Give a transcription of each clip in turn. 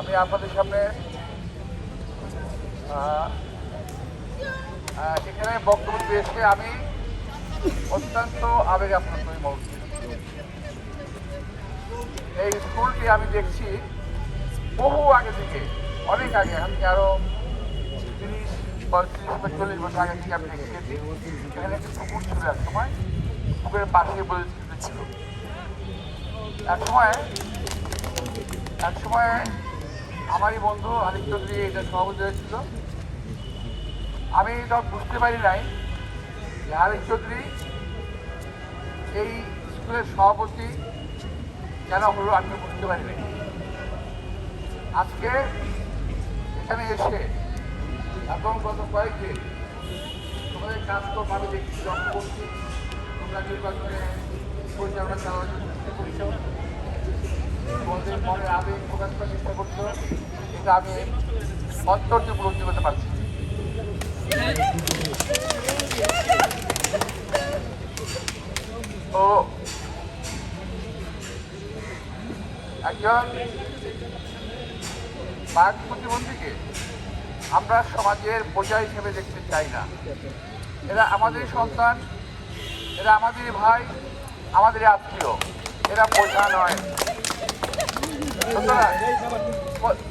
আমি আপনাদের সামনে এখানে বক্তব্য পেয়েছে আমি অত্যন্ত আবেগ আপ্রান্ত এই মুহূর্তে এই স্কুলটি আমি দেখছি বহু আগে থেকে, অনেক আগে, আমি আরও তিরিশ, পঁয়ত্রিশ বা চল্লিশ বছর আগে থেকে আমি দেখে গেছি এখানে একটি পুকুর ছিল এক সময়, পুকুরের পাশে পরিস্থিতি ছিল। এক সময় এক সময় আমারই বন্ধু হানিফ চৌধুরী, এটা সভাপতি হয়েছিল। আমি তখন বুঝতে পারি নাই যে হানিফ চৌধুরী এই স্কুলের সভাপতি কেন হলো আমি বুঝতে পারি নাই। আজকে এখানে এসে এবং গত কয়েকদিন তোমাদের কাজকর্ম আমি দেখছি লক্ষ্য করছি তোমরা নির্বাচনে পরিচালনা চালানোর জন্য করছ আবেগ প্রকাশ করার চেষ্টা করছ এটা আমি অন্তর দিয়ে করতে পারছি তো, একজন বাঘ প্রতিবন্ধীকে আমরা সমাজের বোঝা হিসেবে দেখতে চাই না। এরা আমাদের সন্তান, এরা আমাদের ভাই, আমাদের আত্মীয়, এরা বোঝা নয়। ও-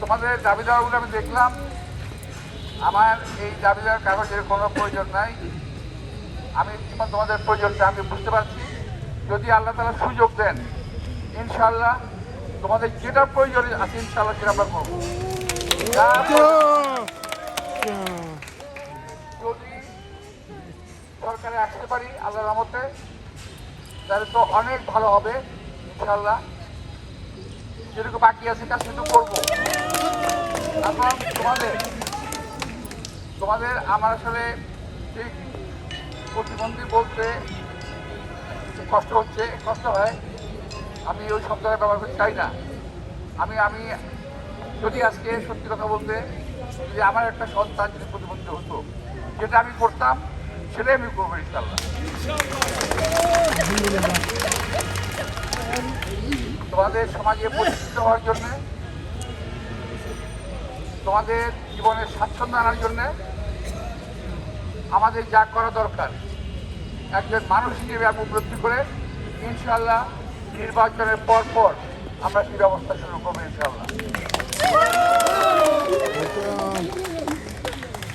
তোমাদের দাবি আমি দেখলাম। আমার এই দাবি দেওয়ার কাগজের কোনো প্রয়োজন নাই। আমি তোমাদের প্রয়োজনটা আমি বুঝতে পারছি। যদি আল্লাহ তালা সুযোগ দেন ইনশাল্লাহ তোমাদের যেটা প্রয়োজন আছে ইনশাল্লাহ সেটা আমরা করব। যদি সরকারে আসতে পারি আল্লাহর রহমতে, তাহলে তো অনেক ভালো হবে ইনশাল্লাহ যেটুকু বাকি আছে কাজ সেটুকু করব। তোমাদের তোমাদের আমার আসলে ঠিক প্রতিবন্ধী বলতে কষ্ট হচ্ছে, কষ্ট হয়। আমি ওই শব্দটা ব্যবহার করতে চাই না। আমি আমি যদি আজকে সত্যি কথা বলতে, যদি আমার একটা সন্তান যদি প্রতিবন্ধী হতো, যেটা আমি করতাম, সেটাই আমি করব ইনশাল্লাহ। তোমাদের সমাজে পরিচিত হওয়ার জন্য, তোমাদের জীবনের স্বাচ্ছন্দ্য আনার জন্যে আমাদের যা করা দরকার, একজন মানুষ হিসেবে আমি উপলব্ধি করে ইনশাল্লাহ নির্বাচনের পর পর আমরা সেই ব্যবস্থা শুরু করব ইনশাল্লাহ